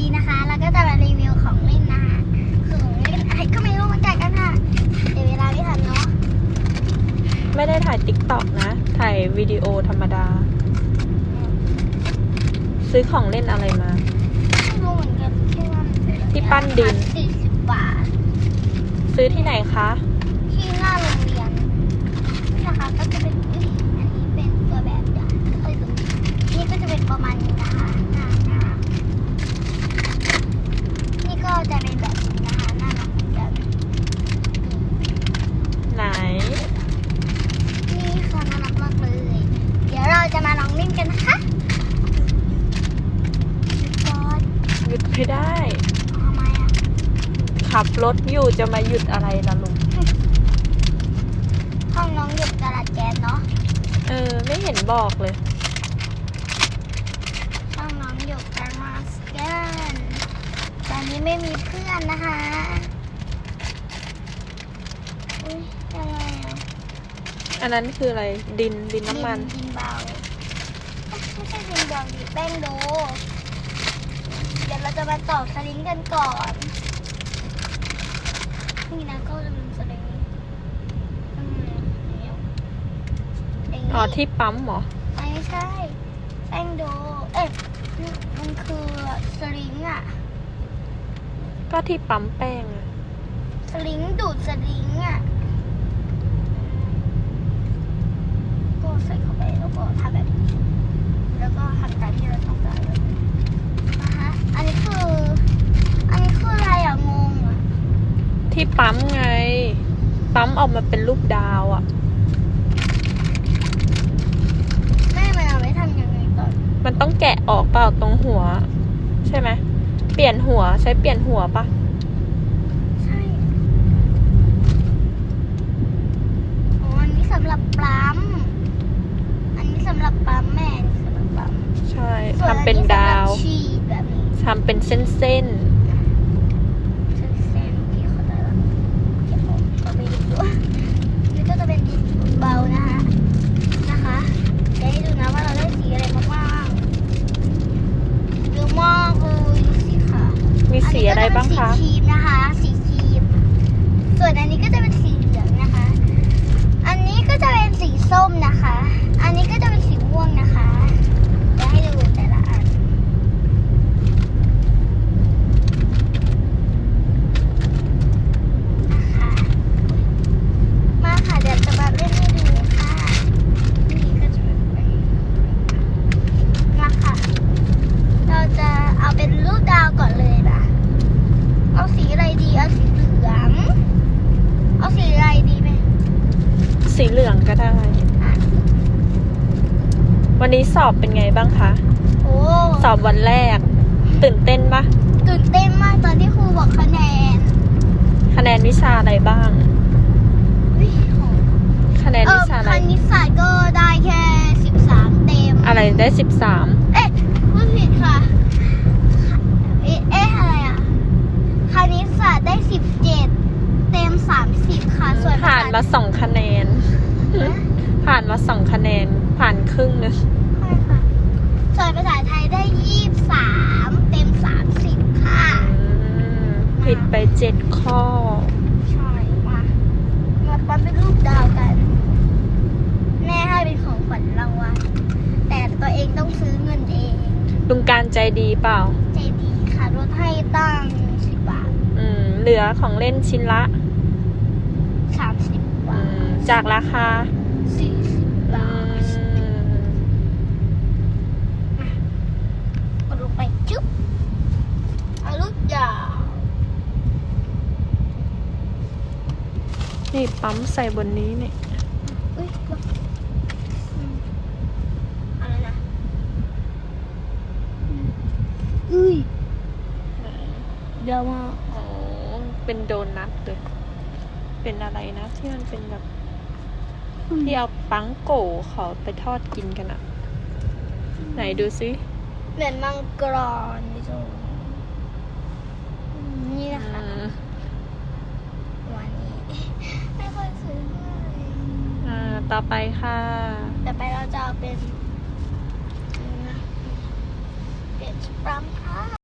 ดีนะคะ แล้วก็จะมารีวิวของเล่นนะคะของเล่นอะไรก็ไม่รู้เหมือนกันกันค่ะเดี๋ยวเวลาไม่ทันเนาะ ไม่ได้ถ่ายติ๊กต็อกนะ ถ่ายวิดีโอธรรมดา ซื้อของเล่นอะไรมา ไม่รู้เหมือนกันแค่ว่ามันเป็นที่ปั้นดิน สี่สิบบาท ซื้อที่ไหนคะ ที่หน้าโรงเรียนนี่นะคะก็จะเป็นอุ๊ยอันนี้เป็นตัวแบบอย่างเอ้ยนี่ก็จะเป็นประมาณนี้นะคะหน้าหน้านี่ก็จะเป็นแบบนี้นะคะหน้าน้องเหมือนกัน ไหน นี่ค่ะน่ารักมากเลย เดี๋ยวเราจะมาลองเล่นกันนะคะกอด หยุดไม่ได้ ทำไมอะ ขับรถอยู่จะมาหยุดอะไรล่ะลุงห้องน้องหยุดกระดาษแก๊สเนาะเออ ไม่เห็นบอกเลย ห้องน้องหยุดกระดาษแก๊สตอนนี้ไม่มีเพื่อนนะคะอุ้ยอะไรอะอันนั้นคืออะไรดินดินน้ำมันดินเบาเอ๊ะไม่ใช่ดินเบาดิแป้งโดเดี๋ยวเราจะมาต่อสลิงกันก่อน นี่นะก็จะเป็นสลิงอืมอย่างเงี้ยอย่างงี้อ๋อที่ปั๊มเหรอ ไม่ใช่แป้งโด เอ๊ะมันคือสลิงอะก็ที่ปั๊มแป้งอะสลิงดูดสลิงอะก็ใส่เข้าไปแล้วก็ทำแบบนี้ แล้วก็ทำตามที่เราต้องการเลยนะคะอันนี้คือ อันนี้คืออะไรอะงงอะ ที่ ปั๊มไง ปั๊มออกมาเป็นรูปดาวอะแม่มันเอาไว้ทำยังไงก่อนมันต้องแกะออกเปล่าตรงหัว ใช่ไหม เปลี่ยนหัวใช้เปลี่ยนหัวปะใช่อ๋ออันนี้สำหรับปั๊มอันนี้สำหรับปั๊มแม่อันนี้สำหรับปั๊มใช่ส่วทำเป็นดาวอันนี้สำหรับฉีดแบบนี้ ทำเป็นเส้นเส้นๆที่เขาจะเก็บออกเอาไปดิบด้วยนี่ก็จะเป็นดินเบานะคะนะคะเดี๋ยวให้ดูนะว่าเราได้สีอะไรมาบ้างเยอะมากเลยดูสิค่ะ ๆ มี สีอะไรบ้างคะอันนี้ก็จเป็นสีครีมนะคะ สีครีม ส่วนอันนี้ก็จะเป็นสีเหลืองนะคะ อันนี้ก็จะเป็นสีส้มนะคะเป็นสีม่วงนะคะเดี๋ยวให้ดูแต่ละอันนะคะมาค่ะเดี๋ยวจะมาเล่นให้ดูค่ะ นี่ก็จะเป็นแบบนี้มาค่ะ เราจะเอาเป็นรูปดาวก่อนเลยนะ เอาสีอะไรดี เอาสีเหลือง เอาสีอะไรดีไหม สีเห ลืองก็ได้อะวันนี้สอบเป็นไงบ้างคะ โอ้สอบวันแรก ตื่นเต้นปะตื่นเต้นมากตอนที่ครูบอกคะแนน คะแนนวิชาอะไรบ้างอุ๊ยโหคะแนนเอวิอชาอะไร คณิตศาสตร์ก็ได้แค่สิบสามเต็ม อะไรได้สิบสาม เอ๊ะพูดผิดค่ะ เอ๊ะเอ๊ะอะไรอะ คณิตศาสตร์ได้สิบเจ็ดเต็มสามสิบค่ะ ส่วนภผ่านษมาสองคะแนน ผ่านมาสองคะแนน ผ่านครึ่งนึงใช่ค่ะส่วนภาษาไทยได้ยี่สิบสามเต็มสามสิบค่ะอืมผิดไปเจ็ดข้อ ใช่มามาปั้นเป็นรูปดาวกัน แม่ให้เป็นของขวัญรางวัลแต่ตัวเองต้องซื้อเงินเองลุงการใจดีเปล่า ใจดีค่ะลดให้ตั้งสิบบาท อืม เหลือของเล่นชิ้นละสามสิบอืบาทม จากราคาสี่สิบอืบาทมกดลงไปจุ๊บเอาลูกดาวนี่ปั๊มใส่บนนี้นี่อุ้ยอืมอะไรนะอืมอุ้ยเดี๋ยวมา อ๋อเป็นโดนัทเลยเป็นอะไรนะที่มันเป็นแบบ ที่เอาปังโกะเขาไปทอดกินกันอะไหนดูซิเหมือนมังกรนี่จ้ะนี่นะคะอืมวันนี้ไม่ค่อยซื้อเลยอ่าต่อไปค่ะแต่ไปเราจะเอาเป็นเป็นสปรัมค่ะ